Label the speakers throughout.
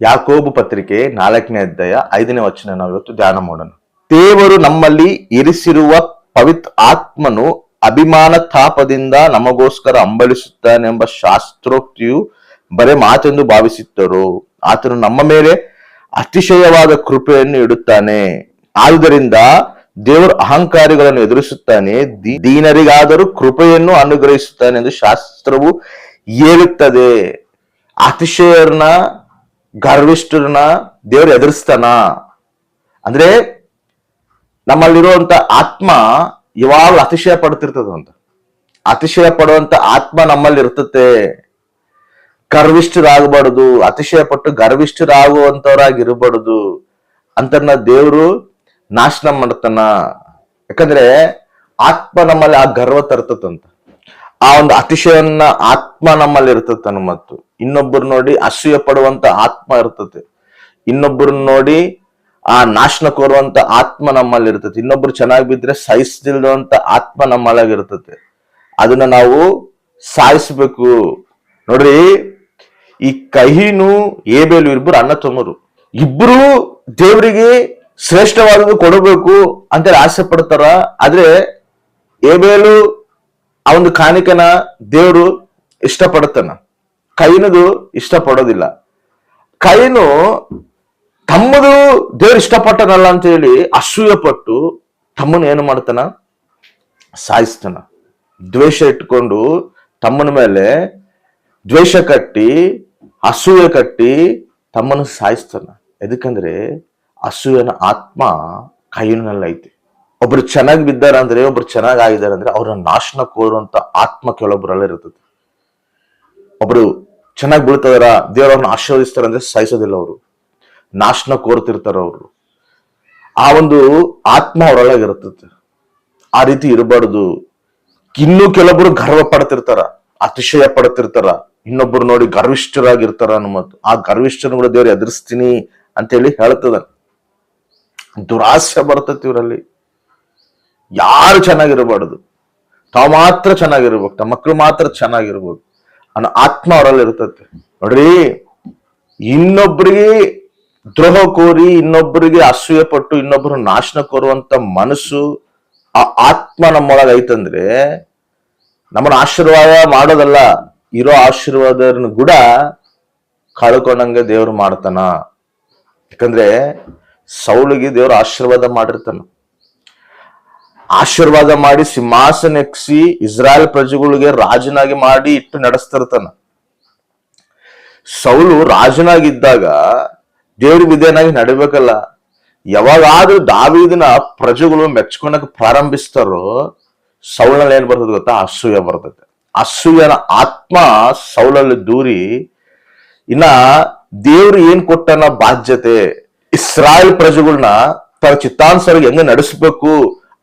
Speaker 1: ಯಾಕೋಬು ಪತ್ರಿಕೆ ನಾಲ್ಕನೇ ಅಧ್ಯಾಯ ಐದನೇ ವಚನ ನಾವು ಇವತ್ತು ಧ್ಯಾನ ಮಾಡೋಣ. ದೇವರು ನಮ್ಮಲ್ಲಿ ಇರಿಸಿರುವ ಪವಿತ್ರ ಆತ್ಮನು ಅಭಿಮಾನ ತಾಪದಿಂದ ನಮಗೋಸ್ಕರ ಅಂಬಲಿಸುತ್ತಾನೆಂಬ ಶಾಸ್ತ್ರೋಕ್ತಿಯು ಬರೇ ಮಾತೆಂದು ಭಾವಿಸಿದ್ದರು. ಆತನು ನಮ್ಮ ಮೇಲೆ ಅತಿಶಯವಾದ ಕೃಪೆಯನ್ನು ಇಡುತ್ತಾನೆ. ಆದುದರಿಂದ ದೇವರು ಅಹಂಕಾರಿಗಳನ್ನು ಎದುರಿಸುತ್ತಾನೆ. ದೀನರಿಗಾದರೂ ಕೃಪೆಯನ್ನು ಅನುಗ್ರಹಿಸುತ್ತಾನೆ ಎಂದು ಶಾಸ್ತ್ರವು ಹೇಳುತ್ತದೆ. ಅತಿಶಯರನ್ನ ಗರ್ವಿಷ್ಠರನ್ನ ದೇವ್ರು ಎದುರಿಸ್ತಾನ. ಅಂದ್ರೆ ನಮ್ಮಲ್ಲಿರುವಂತ ಆತ್ಮ ಯಾವಾಗಲೂ ಅತಿಶಯ ಪಡ್ತಿರ್ತದಂತ ಅತಿಶಯ ಪಡುವಂತ ಆತ್ಮ ನಮ್ಮಲ್ಲಿ ಇರ್ತತೆ ಗರ್ವಿಷ್ಠರಾಗಬಾರ್ದು, ಅತಿಶಯ ಪಟ್ಟು ಗರ್ವಿಷ್ಠರಾಗುವಂತವ್ರಾಗಿರಬಾರ್ದು ಅಂತನ್ನ ದೇವರು ನಾಶನ ಮಾಡ್ತಾನ. ಯಾಕಂದ್ರೆ ಆತ್ಮ ನಮ್ಮಲ್ಲಿ ಆ ಗರ್ವ ತರ್ತದಂತ. ಆ ಒಂದು ಅತಿಶಯವನ್ನ ಆತ್ಮ ನಮ್ಮಲ್ಲಿ ಇರ್ತದೆ ಮತ್ತು ಇನ್ನೊಬ್ಬರು ನೋಡಿ ಅಸೂಯ ಪಡುವಂತ ಆತ್ಮ ಇರ್ತತೆ. ಇನ್ನೊಬ್ಬರನ್ನ ನೋಡಿ ಆ ನಾಶನ ಕೋರುವಂತ ಆತ್ಮ ನಮ್ಮಲ್ಲಿ ಇರ್ತದೆ ಇನ್ನೊಬ್ರು ಚೆನ್ನಾಗಿ ಬಿದ್ರೆ ಸಹಿಸ್ದಿಲ್ದಂತ ಆತ್ಮ ನಮ್ಮಲ್ಲಾಗಿರ್ತದೆ ಇರ್ತತೆ. ಅದನ್ನ ನಾವು ಸಾಯಿಸ್ಬೇಕು. ನೋಡ್ರಿ, ಈ ಕಹಿನು, ಏಬೇಲು ಇಬ್ಬರು ಅಣ್ಣ ತಮ್ಮರು. ಇಬ್ರು ದೇವರಿಗೆ ಶ್ರೇಷ್ಠವಾದದ್ದು ಕೊಡಬೇಕು ಅಂತೇಳಿ ಆಸೆ ಪಡ್ತಾರ. ಆದ್ರೆ ಏಬೇಲು ಆ ಒಂದು ಕಾಣಿಕೆನ ದೇವರು ಇಷ್ಟಪಡುತ್ತಾನ? ಕೈನದು ಇಷ್ಟಪಡೋದಿಲ್ಲ. ಕೈನು ತಮ್ಮದು ದೇವ್ರು ಇಷ್ಟಪಟ್ಟನಲ್ಲ ಅಂತ ಹೇಳಿ ಅಸೂಯ ಪಟ್ಟು ತಮ್ಮನ ಏನು ಮಾಡ್ತಾನ? ಸಾಯಿಸ್ತಾನ. ದ್ವೇಷ ಇಟ್ಕೊಂಡು ತಮ್ಮನ ಮೇಲೆ ದ್ವೇಷ ಕಟ್ಟಿ, ಅಸೂಯೆ ಕಟ್ಟಿ ತಮ್ಮನ್ನು ಸಾಯಿಸ್ತಾನ. ಎದಕ್ಕಂದ್ರೆ ಅಸೂಯನ ಆತ್ಮ ಕೈನಲ್ಲಿ ಐತಿ ಒಬ್ರು ಚೆನ್ನಾಗಿ ಬಿದ್ದಾರ ಅಂದ್ರೆ ಒಬ್ರು ಚೆನ್ನಾಗಿ ಆಗಿದ್ದಾರೆ ಅಂದ್ರೆ ಅವ್ರ ನಾಶನ ಕೋರುವಂತ ಆತ್ಮ ಕೆಲವೊಬ್ಬರಲ್ಲೇ ಇರ್ತದೆ ಒಬ್ರು ಚೆನ್ನಾಗಿ ಬೀಳ್ತದಾರ ದೇವರವ್ರನ್ನ ಆಶೀರ್ವದಿಸ್ತಾರೆ ಅಂದ್ರೆ ಸಹಿಸೋದಿಲ್ಲ ಅವರು. ನಾಶನ ಕೋರ್ತಿರ್ತಾರ ಅವರು. ಆ ಒಂದು ಆತ್ಮ ಅವರೊಳಗೆ ಇರ್ತದೆ ಆ ರೀತಿ ಇರಬಾರ್ದು. ಇನ್ನೂ ಕೆಲವೊಬ್ರು ಗರ್ವ ಪಡ್ತಿರ್ತಾರ, ಅತಿಶಯ ಪಡ್ತಿರ್ತಾರ. ಇನ್ನೊಬ್ರು ನೋಡಿ ಗರ್ವಿಷ್ಠರಾಗಿರ್ತಾರ ಅನ್ನೋ ಮತ್ತು ಆ ಗರ್ವಿಷ್ಠನ ಕೂಡ ದೇವ್ರು ಎದುರಿಸ್ತೀನಿ ಅಂತೇಳಿ ಹೇಳ್ತದ. ದುರಾಸೆ ಬರ್ತತಿ ಇವರಲ್ಲಿ. ಯಾರು ಚೆನ್ನಾಗಿರಬಾರ್ದು. ತಾವು ಮಾತ್ರ ಚೆನ್ನಾಗಿರ್ಬೇಕು ತಮ್ಮ ಮಕ್ಕಳು ಮಾತ್ರ ಚೆನ್ನಾಗಿರ್ಬೇಕು. ಅನ್ನೋ ಆತ್ಮ ಅವರಲ್ಲಿ ಇರ್ತತೆ. ನೋಡ್ರಿ, ಇನ್ನೊಬ್ರಿಗೆ ದ್ರೋಹ ಕೋರಿ ಇನ್ನೊಬ್ಬರಿಗೆ ಅಸೂಯೆ ಪಟ್ಟು ಇನ್ನೊಬ್ಬರು ನಾಶನ ಕೋರುವಂತ ಮನಸ್ಸು ಆ ಆತ್ಮ ನಮ್ಮೊಳಗೆ ಐತಂದ್ರೆ, ನಮ್ಮನ್ನ ಆಶೀರ್ವಾದ ಮಾಡೋದಲ್ಲ, ಇರೋ ಆಶೀರ್ವಾದ ಕೂಡ ಕಳ್ಕೊಂಡಂಗೆ ದೇವ್ರು ಮಾಡ್ತಾನ. ಯಾಕಂದ್ರೆ ಸೌಳಿಗೆ ದೇವ್ರು ಆಶೀರ್ವಾದ ಮಾಡಿರ್ತಾನ. ಆಶೀರ್ವಾದ ಮಾಡಿ ಸಿಂಹಾಸನೆಕ್ಸಿ ಇಸ್ರಾಯೇಲ್ ಪ್ರಜೆಗಳಿಗೆ ರಾಜನಾಗಿ ಮಾಡಿ ಇಟ್ಟು ನಡೆಸ್ತಿರ್ತಾನ. ಸೌಲು ರಾಜನಾಗಿದ್ದಾಗ ದೇವ್ರ ವಿಧೇನಾಗಿ ನಡಿಬೇಕಲ್ಲ. ಯಾವಾಗಾದ್ರೂ ದಾವಿದನ ಪ್ರಜೆಗಳು ಮೆಚ್ಕೊಳಕ್ ಪ್ರಾರಂಭಿಸ್ತಾರೋ ಸೌಲಲ್ಲಿ ಏನ್ ಬರ್ತದೆ ಗೊತ್ತಾ? ಅಸೂಯ ಬರ್ತದೆ. ಅಸೂಯನ ಆತ್ಮ ಸೌಲಲ್ಲಿ ದೂರಿ ಇನ್ನ ದೇವ್ರು ಏನ್ ಕೊಟ್ಟನ ಬಾಧ್ಯತೆ ಇಸ್ರಾಯೇಲ್ ಪ್ರಜೆಗಳನ್ನ ತನ್ನ ಚಿತ್ತಾನುಸಾರ ಹೆಂಗ ನಡೆಸಬೇಕು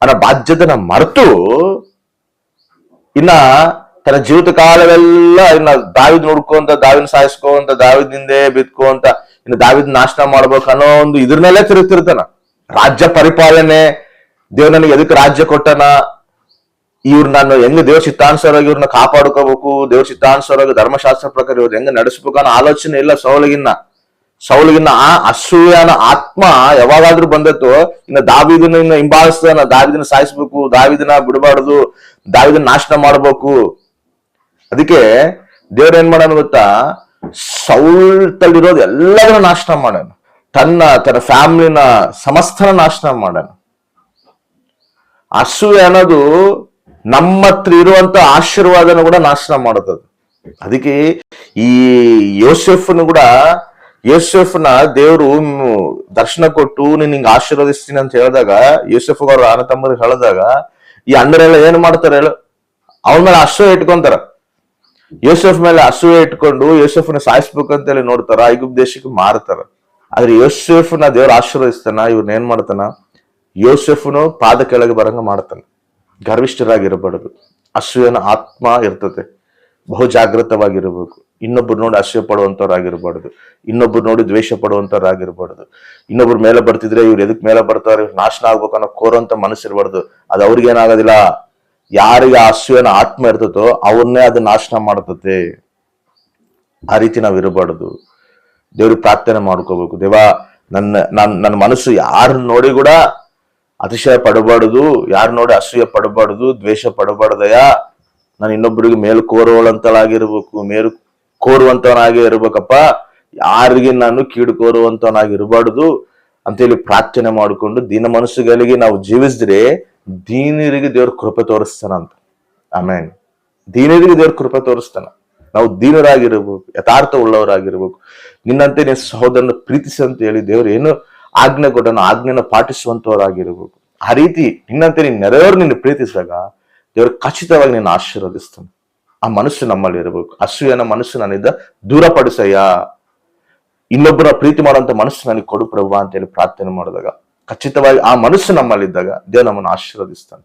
Speaker 1: ಅನ್ನೋ ಬಾಧ್ಯತೆನ ಮರೆತು ಇನ್ನ ತನ್ನ ಜೀವಿತ ಕಾಲವೆಲ್ಲ ಇನ್ನ ದಾವಿದ್ ನೋಡ್ಕೊಂತ ದಾವಿನ ಸಾಯಿಸ್ಕೊಂತ ದಾವಿದಿಂದೆ ಬಿತ್ಕೊಂತ, ಇನ್ನು ದಾವಿದ್ ನಾಶನ ಮಾಡ್ಬೇಕು ಅನ್ನೋ ಒಂದು ಇದ್ರನ್ನೆಲ್ಲ ತಿರುಗ್ತಿರ್ತಾನ. ರಾಜ್ಯ ಪರಿಪಾಲನೆ, ದೇವ್ ನನಗೆ ಎದಕ್ಕೆ ರಾಜ್ಯ ಕೊಟ್ಟನ ಇವ್ರು ನಾನು ಹೆಂಗ್ ದೇವ್ರ ಚಿತ್ತಾನುಸಾರವಾಗಿ ಇವ್ರನ್ನ ಕಾಪಾಡ್ಕೋಬೇಕು ದೇವ್ರ ಚಿತ್ತಾನುಸಾರವಾಗಿ ಧರ್ಮಶಾಸ್ತ್ರ ಪ್ರಕಾರ ಇವ್ರು ಹೆಂಗ್ ನಡೆಸ್ಬೇಕು ಅನ್ನೋ ಆಲೋಚನೆ ಇಲ್ಲ ಸೌಲಗಿನ್ನ. ಸೌಲಗಿನ್ನ ಆ ಅಸೂಯನ ಆತ್ಮ ಯಾವಾಗಾದ್ರೂ ಬಂದತ್ತು, ಇನ್ನು ದಾವಿದನ ಇನ್ನು ಹಿಂಬಾಲಿಸ್ತಾನ ದಾವಿದನ ಸಾಯಿಸ್ಬೇಕು ದಾವಿದನ ಬಿಡಬಾರ್ದು ದಾವಿದನ ನಾಶನ ಮಾಡ್ಬೇಕು. ಅದಕ್ಕೆ ದೇವ್ರ ಏನ್ ಮಾಡೋಣ ಗೊತ್ತಾ? ಸೌಲ್ತಲ್ಲಿರೋದು ಎಲ್ಲದನ್ನ ನಾಶನ ಮಾಡೋಣ ತನ್ನ ತನ್ನ ಫ್ಯಾಮಿಲಿನ ಸಮಸ್ತನ ನಾಶನ ಮಾಡೋಣ ಅಸೂಯೆ ಅನ್ನೋದು ನಮ್ಮ ಹತ್ರ ಇರುವಂತ ಆಶೀರ್ವಾದನ ಕೂಡ ನಾಶನ ಮಾಡುತ್ತದೆ. ಅದಕ್ಕೆ ಈ ಯೋಸೆಫ್ನು ಕೂಡ ಯೋಸೆಫ್ನ ದೇವರು ದರ್ಶನ ಕೊಟ್ಟು ನೀನ್ ಹಿಂಗ್ ಆಶೀರ್ವದಿಸ್ತೀನಿ ಅಂತ ಹೇಳಿದಾಗ ಯೋಸೆಫ್ ಅವ್ರ ಅಣ್ಣ ತಮ್ಮರು ಹೇಳಿದಾಗ, ಈ ಅಣ್ಣರೆಲ್ಲ ಏನ್ ಮಾಡ್ತಾರೆ ಹೇಳು? ಅವನ ಮೇಲೆ ಅಸೂಯೆ ಇಟ್ಕೊಂತಾರ. ಯೋಸೆಫ್ ಮೇಲೆ ಅಸೂಯೆ ಇಟ್ಕೊಂಡು ಯೋಸೆಫ್ನ ಸಾಯಿಸ್ಬೇಕು ಅಂತೇಳಿ ನೋಡ್ತಾರ ಐಗುಪ್ ದೇಶಕ್ಕೆ ಮಾರ್ತಾರ. ಆದ್ರೆ ಯೋಸೆಫ್ನ ದೇವ್ರ ಆಶೀರ್ವದಿಸ್ತಾನ ಇವ್ರನ್ನ ಏನ್ ಮಾಡ್ತಾನ? ಯೋಸೆಫ್ನು ಪಾದ ಕೆಳಗೆ ಬರಂಗ ಮಾಡ್ತಾನೆ. ಗರ್ವಿಷ್ಠರಾಗಿರಬಾರದು. ಅಸೂಯನ ಆತ್ಮ ಇರ್ತದೆ. ಬಹು ಜಾಗೃತವಾಗಿರಬೇಕು ಇನ್ನೊಬ್ರು ನೋಡಿ ಅಸೂಯೆ ಪಡುವಂತವ್ರಾಗಿರ್ಬಾರ್ದು. ಇನ್ನೊಬ್ರು ನೋಡಿ ದ್ವೇಷ ಪಡುವಂತವ್ರಾಗಿರ್ಬಾರ್ದು. ಇನ್ನೊಬ್ರು ಮೇಲೆ ಬರ್ತಿದ್ರೆ ಇವ್ರು ಎದಕ್ ಮೇಲೆ ಬರ್ತಾರೆ ನಾಶನ ಆಗ್ಬೇಕು ಅನ್ನೋ ಕೋರುವಂತ ಮನಸ್ಸಿರ್ಬಾರ್ದು. ಅದು ಅವ್ರಿಗೇನಾಗೋದಿಲ್ಲ. ಯಾರಿಗೆ ಅಸೂಯನ ಆತ್ಮ ಇರ್ತದೋ ಅವನ್ನೇ ಅದು ನಾಶನ ಮಾಡ್ತತೆ ಆ ರೀತಿ ನಾವು ಇರಬಾರ್ದು. ದೇವ್ರಿಗೆ ಪ್ರಾರ್ಥನೆ ಮಾಡ್ಕೋಬೇಕು. ದೇವ, ನನ್ನ ನನ್ನ ನನ್ನ ಮನಸ್ಸು ಯಾರು ನೋಡಿ ಕೂಡ ಅತಿಶಯ ಪಡಬಾರ್ದು, ಯಾರು ನೋಡಿ ಅಸೂಯ ಪಡಬಾರ್ದು, ದ್ವೇಷ ಪಡಬಾರ್ದಯ್ಯ. ನಾನು ಇನ್ನೊಬ್ಬರಿಗೆ ಮೇಲು ಕೋರೋಳಂತಲಾಗಿರ್ಬೇಕು ಮೇಲು ಕೋರುವಂತವನಾಗಿ ಇರ್ಬೇಕಪ್ಪ. ಯಾರಿಗೆ ನಾನು ಕೀಡು ಕೋರುವಂತವನಾಗಿ ಇರಬಾರ್ದು ಅಂತೇಳಿ ಪ್ರಾರ್ಥನೆ ಮಾಡಿಕೊಂಡು ದೀನ ಮನಸ್ಸುಗಳಿಗೆ ನಾವು ಜೀವಿಸಿದ್ರೆ ದೀನರಿಗೆ ದೇವ್ರ ಕೃಪೆ ತೋರಿಸ್ತಾನಂತ ಆಮೇನ್. ದೀನರಿಗೆ ದೇವ್ರ ಕೃಪೆ ತೋರಿಸ್ತಾನ. ನಾವು ದೀನರಾಗಿರ್ಬೇಕು ಯಥಾರ್ಥ ಉಳ್ಳವರಾಗಿರ್ಬೇಕು ನಿನ್ನಂತೆ ನಿನ್ನ ಸಹೋದರನ ಪ್ರೀತಿಸಿ ಅಂತ ಹೇಳಿ ದೇವ್ರು ಏನು ಆಜ್ಞೆ ಕೊಡೋಣ ಆಜ್ಞೆನ ಪಾಟಿಸುವಂತವರಾಗಿರ್ಬೇಕು. ಆ ರೀತಿ ನಿನ್ನಂತೆ ನೀನ್ ನೆರೆಯವರು ನಿನ್ನ ಪ್ರೀತಿಸಿದಾಗ ದೇವರು ಖಚಿತವಾಗಿ ನಿನ್ನ ಆಶೀರ್ವದಿಸ್ತಾನೆ. ಆ ಮನಸ್ಸು ನಮ್ಮಲ್ಲಿ ಇರಬೇಕು ಅಸೂಯನ ಮನಸ್ಸು ನನ್ನಿಂದ ದೂರಪಡಿಸಯ್ಯ ಇನ್ನೊಬ್ಬರ ಪ್ರೀತಿ ಮಾಡುವಂತ ಮನಸ್ಸು ನನಗೆ ಕೊಡು ಪ್ರಭು ಅಂತ ಹೇಳಿ ಪ್ರಾರ್ಥನೆ ಮಾಡಿದಾಗ ಖಚಿತವಾಗಿ ಆ ಮನಸ್ಸು ನಮ್ಮಲ್ಲಿದ್ದಾಗ ದೇವ್ರು ನಮ್ಮನ್ನು ಆಶೀರ್ವದಿಸ್ತಾನೆ